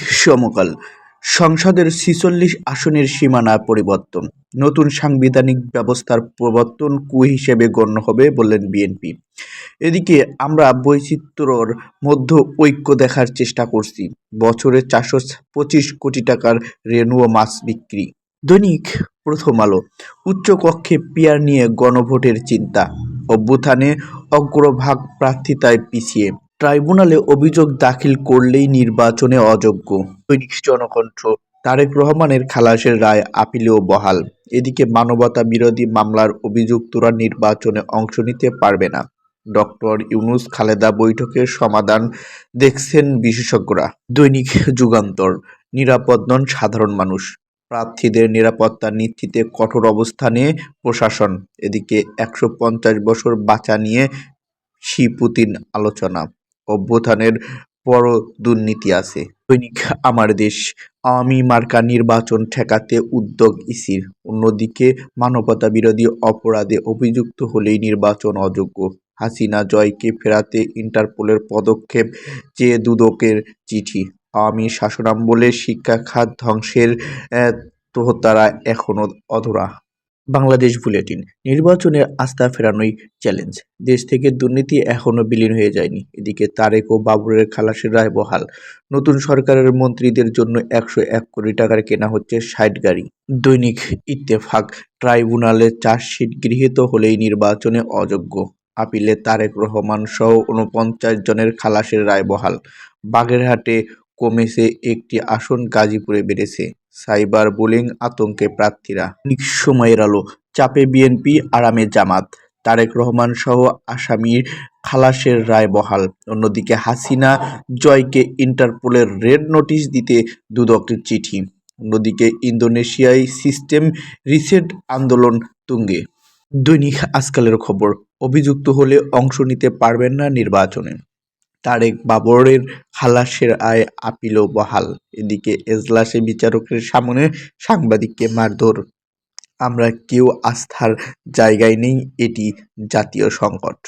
সমকাল। সংসদের ছিচল্লিশ আসনের সীমানা পরিবর্তন। নতুন সাংবিধানিক ব্যবস্থার প্রবর্তন কু হিসেবে গণ্য হবে বললেন বিএনপি। এদিকে আমরা বৈচিত্র্যর মধ্যে ঐক্য দেখার চেষ্টা করছি। বছরে চারশো পঁচিশ কোটি টাকার রেনুও মাছ বিক্রি। দৈনিক প্রথম আলো। উচ্চকক্ষে পিয়ার নিয়ে গণভোটের চিন্তা। অভ্যুত্থানে অগ্রভাগ প্রার্থিতায় পিছিয়ে। ট্রাইব্যুনালে অভিযোগ দাখিল করলেই নির্বাচনে অযোগ্য। দৈনিক জনকণ্ঠ, তারেক রহমানের খালাসের রায় আপিলেও বহাল। এদিকে মানবতা বিরোধী মামলার অভিযুক্তরা নির্বাচনে অংশ নিতে পারবে না। ডক্টর ইউনুস খালেদা বৈঠকের সমাধান দেখছেন বিশেষজ্ঞরা। দৈনিক যুগান্তর, নিরাপদ নন সাধারণ মানুষ। প্রার্থীদের নিরাপত্তা নিশ্চিতে কঠোর অবস্থানে প্রশাসন। এদিকে একশো পঞ্চাশ বছর বাঁচা নিয়ে শি পুতিন আলোচনা। অভ্যুত্থানের বড় দুর্নীতি আছে। দৈনিক আমার দেশ আওয়ামী মার্কা নির্বাচন ঠেকাতে উদ্যোগ ইসির। অন্যদিকে মানবতা বিরোধী অপরাধে অভিযুক্ত হলেই নির্বাচন অযোগ্য। হাসিনা জয়কে ফেরাতে ইন্টারপোলের পদক্ষেপ চেয়ে দুদকের চিঠি। আওয়ামী শাসনামলে শিক্ষা খাত ধ্বংসের তোহতারা এখনও অধরা। বাংলাদেশ বুলেটিন। নির্বাচনে আস্থা ফেরানোই চ্যালেঞ্জ। দেশ থেকে দুর্নীতি এখনও বিলীন হয়ে যায়নি। এদিকে তারেক ও বাবরের খালাসের রায় বহাল। নতুন সরকারের মন্ত্রীদের জন্য একশো এক কোটি টাকার কেনা হচ্ছে ষাট গাড়ি। দৈনিক ইত্তেফাক, ট্রাইব্যুনালে চার্জশিট গৃহীত হলেই নির্বাচনে অযোগ্য। আপিলে তারেক রহমান সহ উনপঞ্চাশ জনের খালাসের রায় বহাল। বাগেরহাটে কমেছে একটি আসন গাজীপুরে বেড়েছে। সাইবার বুলিং আতঙ্কে প্রার্থীরা। সময়ের আলো, চাপে বিএনপি আরামে জামাত। তারেক রহমান সহ আসামির খালাসের রায় বহাল। অন্যদিকে হাসিনা জয়কে ইন্টারপোলের রেড নোটিশ দিতে দুদকের চিঠি। অন্যদিকে ইন্দোনেশিয়ায় সিস্টেম রিসেট আন্দোলন তুঙ্গে। দৈনিক আজকালের খবর, অভিযুক্ত হলে অংশ নিতে পারবেন না নির্বাচনে। তারেক বাবরের খালাসের আয় আপিলও বহাল। এদিকে এজলাসে বিচারকের সামনে সাংবাদিককে মারধর। আমরা কেউ আস্থার জায়গায় নেই, এটি জাতীয় সংকট।